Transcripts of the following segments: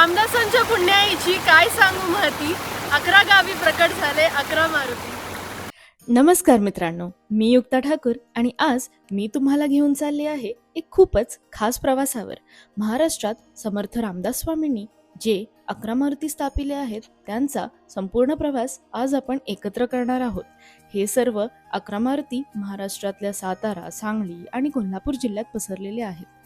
रामदासांच्या पुण्याईची काय सांगू महती? अकरा गावी प्रकट झाले अकरा मारुती. नमस्कार मित्रांनो मी युक्ता ठाकूर आणि आज मी तुम्हाला घेऊन चालले आहे एक खूपच खास प्रवासावर. महाराष्ट्रात समर्थ रामदास स्वामींनी जे अकरा मारुती स्थापिले आहेत त्यांचा संपूर्ण प्रवास आज आपण एकत्र करणार आहोत. हे सर्व अकरा मारुती महाराष्ट्रातल्या सातारा सांगली आणि कोल्हापूर जिल्ह्यात पसरलेले आहेत.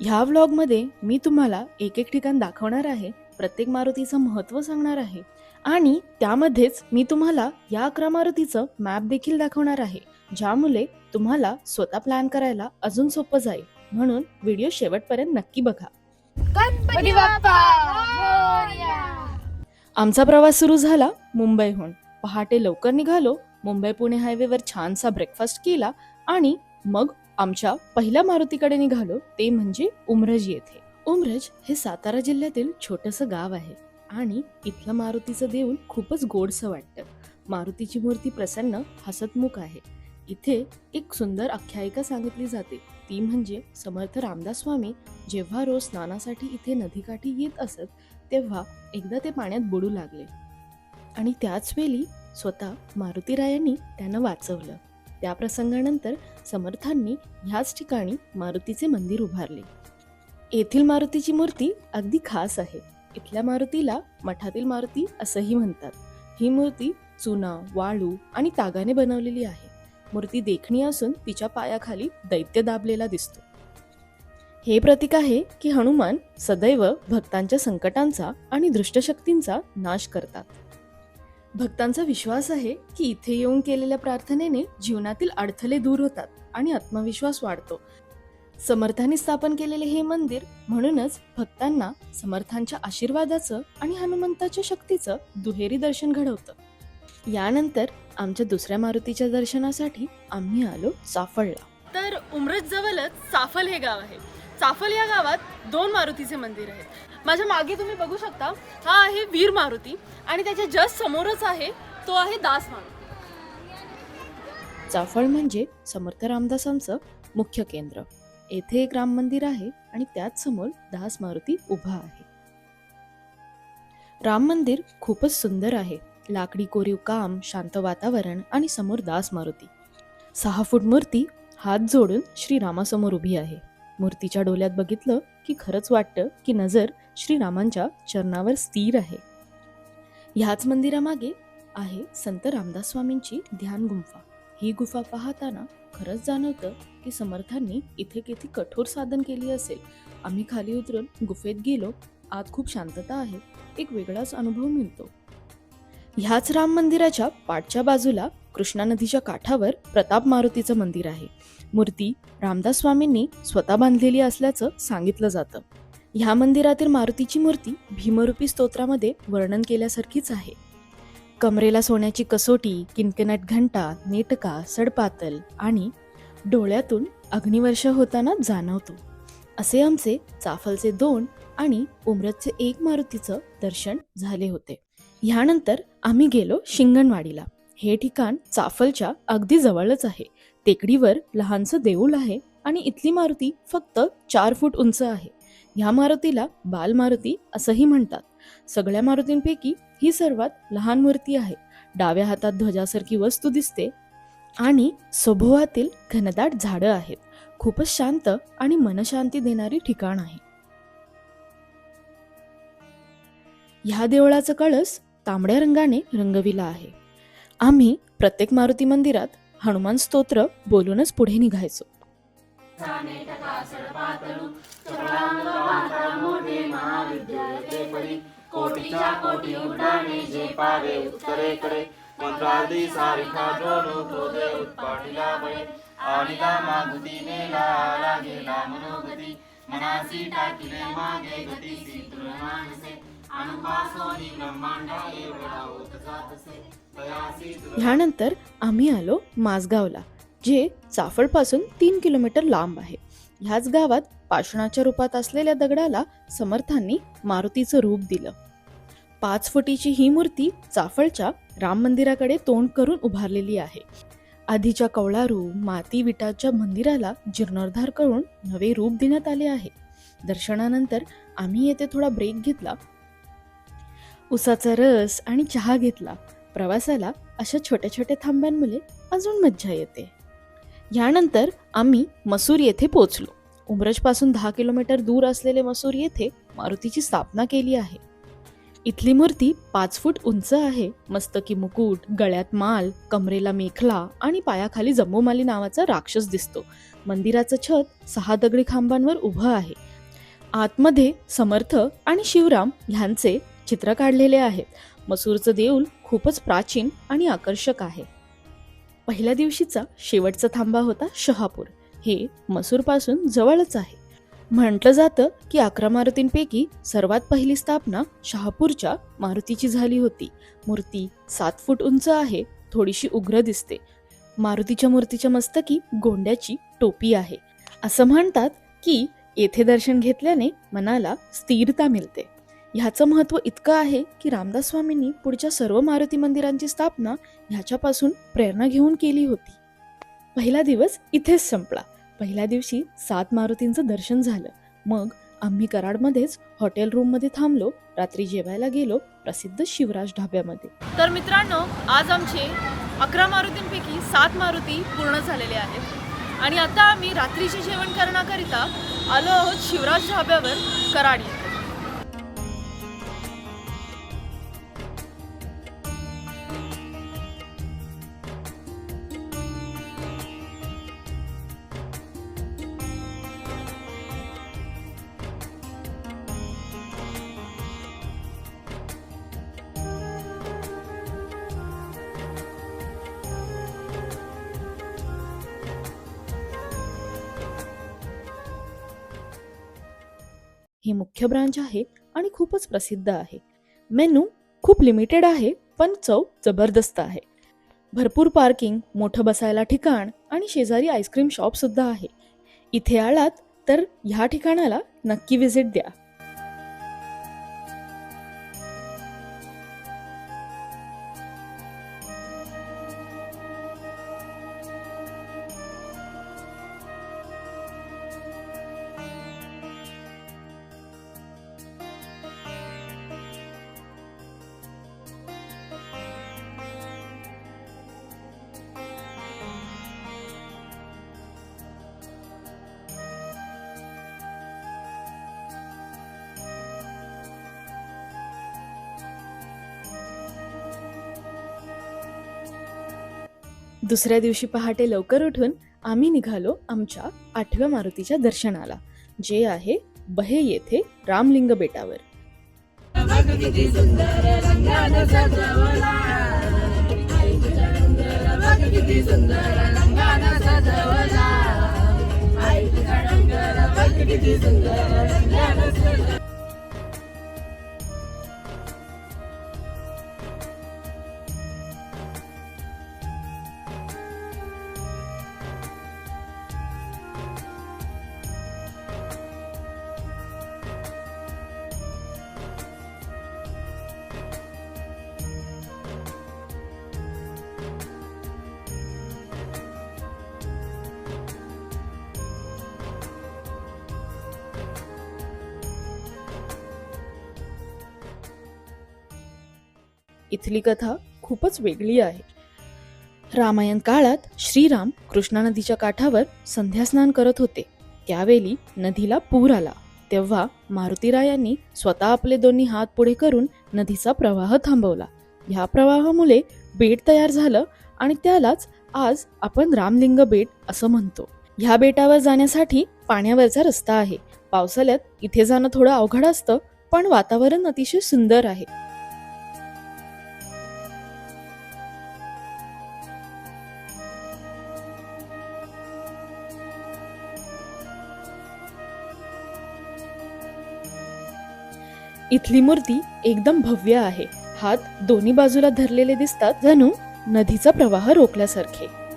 ह्या व्लॉगमध्ये मी तुम्हाला एक एक ठिकाण दाखवणार आहे प्रत्येक मारुतीचं महत्त्व सांगणार आहे आणि त्यामध्येच मी तुम्हाला या अकरा मारुतीचं मॅप देखील दाखवणार आहे ज्यामुळे तुम्हाला स्वतः प्लॅन करायला अजून सोपं जाईल. म्हणून व्हिडिओ शेवटपर्यंत नक्की बघा. आमचा प्रवास सुरू झाला मुंबईहून. पहाटे लवकर निघालो मुंबई पुणे हायवेवर छानसा ब्रेकफास्ट केला आणि मग आमच्या पहिल्या मारुतीकडे निघालो ते म्हणजे उमरज येथे. उमरज हे सातारा जिल्ह्यातील छोटंसं गाव आहे आणि इथलं मारुतीचं देऊळ खूपच गोडसं वाटतं. मारुतीची मूर्ती प्रसन्न हसतमुख आहे. इथे एक सुंदर आख्यायिका सांगितली जाते. ती म्हणजे समर्थ रामदास स्वामी जेव्हा रोज स्नानासाठी इथे नदीकाठी येत असत तेव्हा एकदा ते पाण्यात बुडू लागले. आणि त्याच वेळी स्वतः मारुतीरायांनी त्यांना वाचवलं. त्या प्रसंगानंतर समर्थांनी ह्याच ठिकाणी मारुतीचे मंदिर उभारले. येथील मारुतीची मूर्ती अगदी खास आहे. इथल्या मारुतीला मठातील मारुती असंही म्हणतात. ही मूर्ती चुना वाळू आणि तागाने बनवलेली आहे. मूर्ती देखणी असून तिच्या पायाखाली दैत्य दाबलेला दिसतो. हे प्रतीक आहे की हनुमान सदैव भक्तांच्या संकटांचा आणि दृष्टशक्तींचा नाश करतात. भक्तांचा विश्वास आहे की इथे येऊन केलेल्या प्रार्थनेने जीवनातील अडथळे दूर होतात आणि आत्मविश्वास वाढतो. समर्थांनी स्थापन केलेले हे मंदिर म्हणूनच भक्तांना समर्थांच्या आशीर्वादाचं आणि हनुमंताच्या शक्तीचं दुहेरी दर्शन घडवतं. यानंतर आमच्या दुसऱ्या मारुतीच्या दर्शनासाठी आम्ही आलो चाफळला. तर उमरत जवळच चाफल हे गाव आहे. चाफल या गावात दोन मारुतीचे मंदिर आहेत. माझ्या मागे तुम्ही बघू शकता हा आहे वीर मारुती आणि त्याच्या जस्ट समोरच आहे तो आहे दास मारुती. चाफळ म्हणजे समर्थ रामदासांचं मुख्य केंद्र. येथे एक राम मंदिर आहे आणि त्याच समोर दास मारुती उभा आहे. राम मंदिर खूपच सुंदर आहे. लाकडी कोरीव काम शांत वातावरण आणि समोर दास मारुती. सहा फूट मूर्ती हात जोडून श्रीरामासमोर उभी आहे. मूर्तीच्या डोल्यात बघितलं की खरंच वाटतं की नजर श्रीरामांच्या चरणावर स्थिर आहे. ह्याच मंदिरामागे आहे संत रामदास स्वामींची ध्यान गुंफा. ही गुफा पाहताना खरंच जाणवतं की समर्थांनी इथे किती कठोर साधन केली असेल. आम्ही खाली उतरून गुफेत गेलो आत खूप शांतता आहे एक वेगळाच अनुभव मिळतो. ह्याच राम मंदिराच्या पाठच्या बाजूला कृष्णा नदीच्या काठावर प्रताप मारुतीचं मंदिर आहे. मूर्ती रामदास स्वामींनी स्वतः बांधलेली असल्याचं सांगितलं जातं. ह्या मंदिरातील मारुतीची मूर्ती भीमरूपी स्तोत्रामध्ये वर्णन केल्यासारखीच आहे. कमरेला सोन्याची कसोटी किनकिनट घंटा नेटका सडपातल आणि डोळ्यातून अग्निवर्ष होताना जाणवतो. असे आमचे चाफलचे दोन आणि उमरतचे एक मारुतीचं दर्शन झाले होते. ह्यानंतर आम्ही गेलो शिंगणवाडीला. हे ठिकाण चाफलच्या अगदी जवळच आहे. टेकडीवर लहानसं देऊळ आहे आणि इथली मारुती फक्त चार फूट उंच आहे. ह्या मारुतीला बाल मारुती असंही म्हणतात. सगळ्या मारुतींपैकी ही सर्वात लहान मूर्ती आहे. डाव्या हातात ध्वजासारखी वस्तू दिसते आणि सभोवातील घनदाट झाडं आहेत. खूपच शांत आणि मनशांती देणारी ठिकाण आहे. ह्या देवळाचा कळस तांबड्या रंगाने रंगविला आहे. आम्ही प्रत्येक मारुती मंदिरात हनुमान स्तोत्र बोलूनच पुढे निघायचो. कोटीच्या कोटी उड्डाणे जे उत्तरेकडे. जोडू क्रोधे उत्पाटिला बळे. नेला आला गेला मनोगती. मनासी टाकिले मागे ह्यानंतर आम्ही आलो माजगावला जे चाफळपासून तीन किलोमीटर लांब आहे. ह्याच गावात पाषाणाच्या रूपात असलेल्या दगडाला समर्थांनी मारुतीचं रूप दिलं. पाच फुटीची ही मूर्ती चाफळच्या राम मंदिराकडे तोंड करून उभारलेली आहे. आधीच्या कवळारू माती विटाच्या मंदिराला जीर्णोद्धार करून नवे रूप देण्यात आले आहे. दर्शनानंतर आम्ही येथे थोडा ब्रेक घेतला. उसाचा रस आणि चहा घेतला. प्रवासाला अशा छोट्या छोट्या थांब्यांमुळे अजून मज्जा येते. यानंतर आम्ही मसूर येथे पोचलो उमरजपासून दहा किलोमीटर दूर असलेले मसूर येथे मारुतीची स्थापना केली आहे. इथली मूर्ती पाच फूट उंच आहे. मस्तकी मुकुट गळ्यात माल कमरेला मेखला आणि पायाखाली जम्बोमाली नावाचा राक्षस दिसतो. मंदिराचं छत सहा दगडी खांबांवर उभं आहे. आतमध्ये समर्थ आणि शिवराम ह्यांचे चित्र काढलेले आहेत मसूरचं देऊळ खूपच प्राचीन आणि आकर्षक आहे. पहिल्या दिवशीचा शेवटचा थांबा होता शहापूर. हे मसूरपासून जवळच आहे. म्हटलं जातं की अकरा मारुतींपैकी सर्वात पहिली स्थापना शहापूरच्या मारुतीची झाली होती. मूर्ती सात फूट उंच आहे थोडीशी उग्र दिसते. मारुतीच्या मूर्तीच्या मस्तकी गोंड्याची टोपी आहे. असं म्हणतात की येथे दर्शन घेतल्याने मनाला स्थिरता मिळते. ह्याचं महत्त्व इतकं आहे की रामदास स्वामींनी पुढच्या सर्व मारुती मंदिरांची स्थापना ह्याच्यापासून प्रेरणा घेऊन केली होती. पहिला दिवस इथेच संपला. पहिल्या दिवशी सात मारुतींचं दर्शन झालं. मग आम्ही कराडमध्येच हॉटेल रूममध्ये थांबलो रात्री जेवायला गेलो प्रसिद्ध शिवराज ढाब्यामध्ये. तर मित्रांनो आज आमचे अकरा मारुतींपैकी सात मारुती पूर्ण झालेले आहेत. आणि आता आम्ही रात्रीचे जेवण करण्याकरिता आलो आहोत शिवराज ढाब्यावर कराड येथे ही मुख्य ब्रांच आहे आणि खूपच प्रसिद्ध आहे. मेनू खूप लिमिटेड आहे पण चव जबरदस्त आहे. भरपूर पार्किंग मोठं बसायला ठिकाण आणि शेजारी आईस्क्रीम शॉपसुद्धा आहे. इथे आलात तर ह्या ठिकाणाला नक्की व्हिजिट द्या. दुसऱ्या दिवशी पहाटे लवकर उठून आम्ही निघालो आमच्या आठव्या मारुतीच्या दर्शनाला जे आहे बहे येथे रामलिंग बेटावर. इथली कथा खूपच वेगळी आहे. रामायण काळात श्रीराम कृष्णा नदीच्या काठावर संध्यास्नान करत होते. त्यावेळी नदीला पूर आला. तेव्हा मारुतीरायांनी स्वतः आपले दोन्ही हात पुढे करून नदीचा प्रवाह थांबवला. ह्या प्रवाहामुळे बेट तयार झालं आणि त्यालाच आज आपण रामलिंग बेट असं म्हणतो. ह्या बेटावर जाण्यासाठी पाण्यावरचा रस्ता आहे. पावसाळ्यात इथे जाणं थोडं अवघड असतं पण वातावरण अतिशय सुंदर आहे. इथली मूर्ती एकदम भव्य आहे. हात दोन्ही बाजूला धरलेले दिसतात. जणू नदीचा प्रवाह रोखल्यासारखे.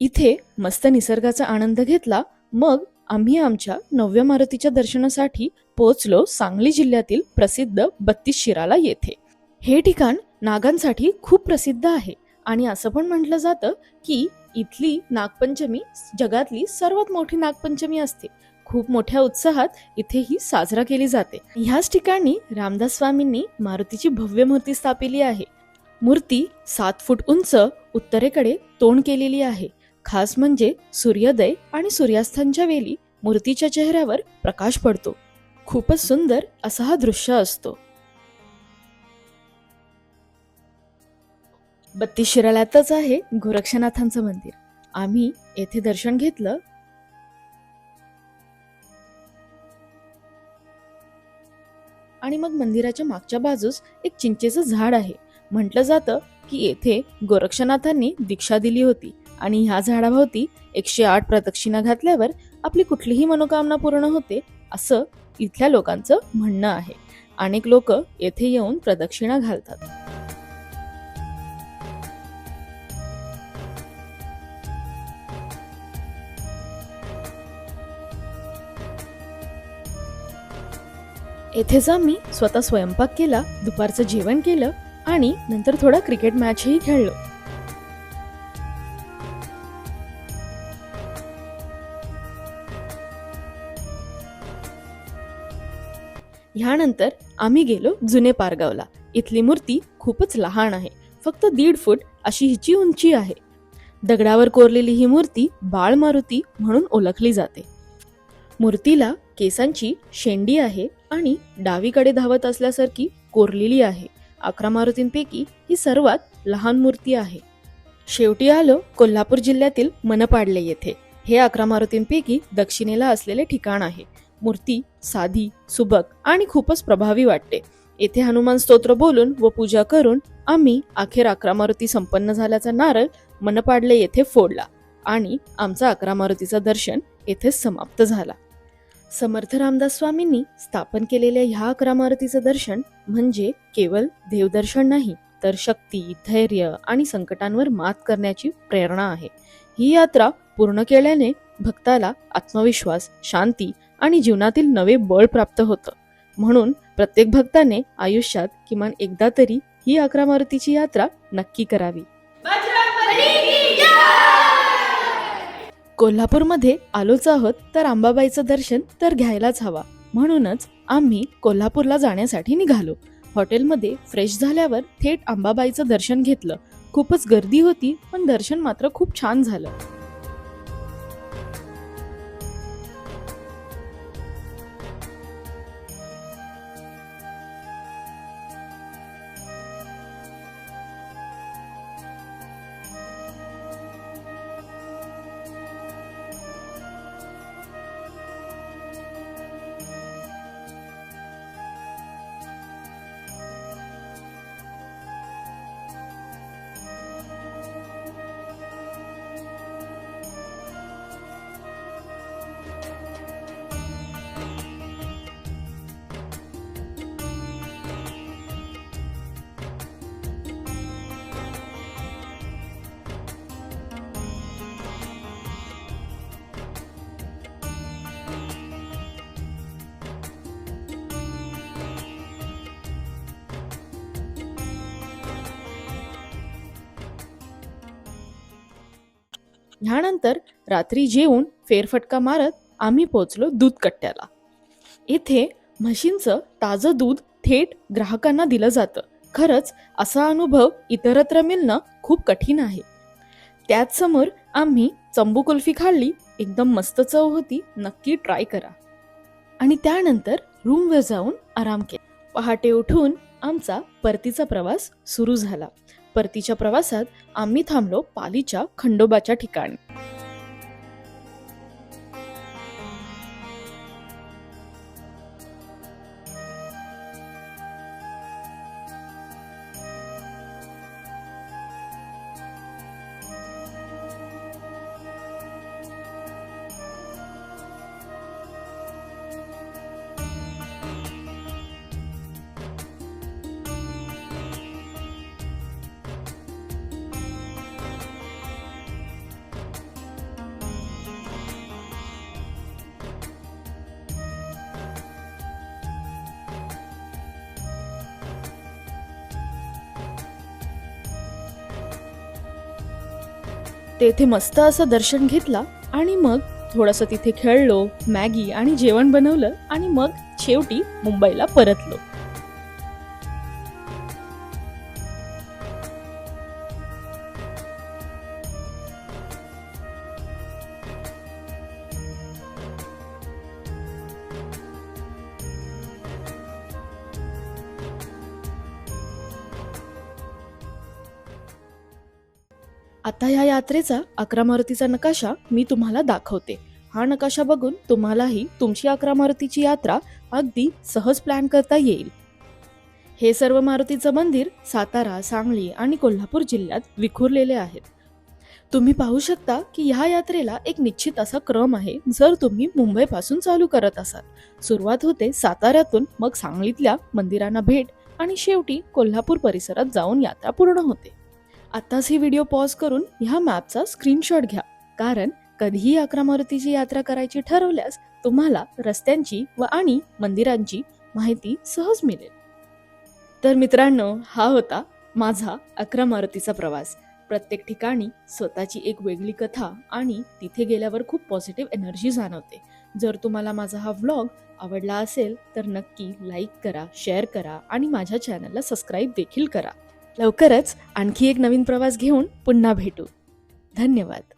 इथे मस्त निसर्गाचा आनंद घेतला मग आम्ही आमच्या नवव्या मारुतीच्या दर्शनासाठी पोहोचलो सांगली जिल्ह्यातील प्रसिद्ध बत्तीस शिराला येथे. हे ठिकाण नागांसाठी खूप प्रसिद्ध आहे आणि असं पण म्हटलं जातं की इथली नागपंचमी जगातली सर्वात मोठी नागपंचमी असते. खूप मोठ्या उत्साहात इथे ही साजरा केली जाते. ह्याच ठिकाणी रामदास स्वामींनी मारुतीची भव्य मूर्ती स्थापिली आहे. मूर्ती सात फूट उंच उत्तरेकडे तोंड केलेली आहे. खास म्हणजे सूर्योदय आणि सूर्यास्तांच्या वेळी मूर्तीच्या चेहऱ्यावर प्रकाश पडतो. खूपच सुंदर असा हा दृश्य असतो. बत्तीस शिराळ्यातच आहे गोरक्षनाथांचं मंदिर. आम्ही येथे दर्शन घेतलं. आणि मग मंदिराच्या मागच्या बाजूस एक चिंचेचं झाड आहे. म्हटलं जातं की येथे गोरक्षनाथांनी दीक्षा दिली होती. आणि ह्या झाडाभोवती एकशे आठ प्रदक्षिणा घातल्यावर आपली कुठलीही मनोकामना पूर्ण होते असं इथल्या लोकांचं म्हणणं आहे. अनेक लोक येथे येऊन प्रदक्षिणा घालतात. येथेच आम्ही स्वतः स्वयंपाक केला दुपारचं जेवण केलं आणि नंतर थोडा क्रिकेट मॅचही खेळलो. ह्यानंतर आम्ही गेलो जुने पारगावला. इथली मूर्ती खूपच लहान आहे. फक्त दीड फूट अशी हिची उंची आहे. दगडावर कोरलेली ही मूर्ती बाळ मारुती म्हणून ओळखली जाते. मूर्तीला केसांची शेंडी आहे आणि डावीकडे धावत असल्यासारखी कोरलेली आहे. अकरा मारुतींपैकी ही सर्वात लहान मूर्ती आहे. शेवटी आलो कोल्हापूर जिल्ह्यातील मनपाडले येथे. हे अकरा मारुतींपैकी दक्षिणेला असलेले ठिकाण आहे. मूर्ती साधी सुबक आणि खूपच प्रभावी वाटते. येथे हनुमान स्तोत्र बोलून व पूजा करून आम्ही अखेर अकरा मारुती संपन्न झाल्याचा नारळ मनपाडले येथे फोडला आणि आमचा अकरा मारुतीचा दर्शन येथेच समाप्त झाला. समर्थ रामदास स्वामींनी स्थापन केलेल्या ह्या अकरा मारुतीचं दर्शन म्हणजे केवळ देवदर्शन नाही तर शक्ती धैर्य आणि संकटांवर मात करण्याची प्रेरणा आहे. ही यात्रा पूर्ण केल्याने भक्ताला आत्मविश्वास शांती आणि जीवनातील नवे बळ प्राप्त होतं. म्हणून प्रत्येक भक्ताने आयुष्यात किमान एकदा तरी ही अकरा मारुतीची यात्रा नक्की करावी. कोल्हापूरमध्ये आलोच आहोत तर अंबाबाईचं दर्शन तर घ्यायलाच हवा. म्हणूनच आम्ही कोल्हापूरला जाण्यासाठी निघालो. हॉटेलमध्ये फ्रेश झाल्यावर थेट अंबाबाईचं दर्शन घेतलं. खूपच गर्दी होती पण दर्शन मात्र खूप छान झालं. ह्यानंतर रात्री जेवून फेरफटका मारत आम्ही पोचलो दूध कट्ट्याला. इथे म्हशींचं ताजं दूध थेट ग्राहकांना दिलं जातं. खरंच असा अनुभव इतरत्र मिळणं खूप कठीण आहे. त्याच समोर आम्ही चंबू कुल्फी खाल्ली एकदम मस्त चव होती नक्की ट्राय करा. आणि त्यानंतर रूमवर जाऊन आराम केला. पहाटे उठून आमचा परतीचा प्रवास सुरू झाला. परतीच्या प्रवासात आम्ही थांबलो पालीच्या खंडोबाच्या ठिकाणी. तेथे मस्त असं दर्शन घेतला आणि मग थोडंसं तिथे खेळलो मॅगी आणि जेवण बनवलं आणि मग शेवटी मुंबईला परतलो. आता ह्या यात्रेचा अकरा मारुतीचा नकाशा मी तुम्हाला दाखवते. हा नकाशा बघून तुम्हालाही तुमची अकरा मारुतीची यात्रा अगदी सहज प्लॅन करता येईल. हे सर्व मारुतीचं मंदिर सातारा सांगली आणि कोल्हापूर जिल्ह्यात विखुरलेले आहेत. तुम्ही पाहू शकता की ह्या यात्रेला एक निश्चित असा क्रम आहे जर तुम्ही मुंबईपासून चालू करत असाल. सुरुवात होते साताऱ्यातून मग सांगलीतल्या मंदिरांना भेट आणि शेवटी कोल्हापूर परिसरात जाऊन यात्रा पूर्ण होते. आत्ताच ही व्हिडिओ पॉज करून ह्या मॅपचा स्क्रीनशॉट घ्या. कारण कधीही अकरा मारुतीची यात्रा करायची ठरवल्यास तुम्हाला रस्त्यांची व आणि मंदिरांची माहिती सहज मिळेल. तर मित्रांनो हा होता माझा अकरा मारुतीचा प्रवास. प्रत्येक ठिकाणी स्वतःची एक वेगळी कथा आणि तिथे गेल्यावर खूप पॉझिटिव्ह एनर्जी जाणवते. जर तुम्हाला माझा हा व्लॉग आवडला असेल तर नक्की लाईक करा शेअर करा आणि माझ्या चॅनलला सबस्क्राईब देखील करा. लवकरच आणखी एक नवीन प्रवास घेऊन पुन्हा भेटू. धन्यवाद.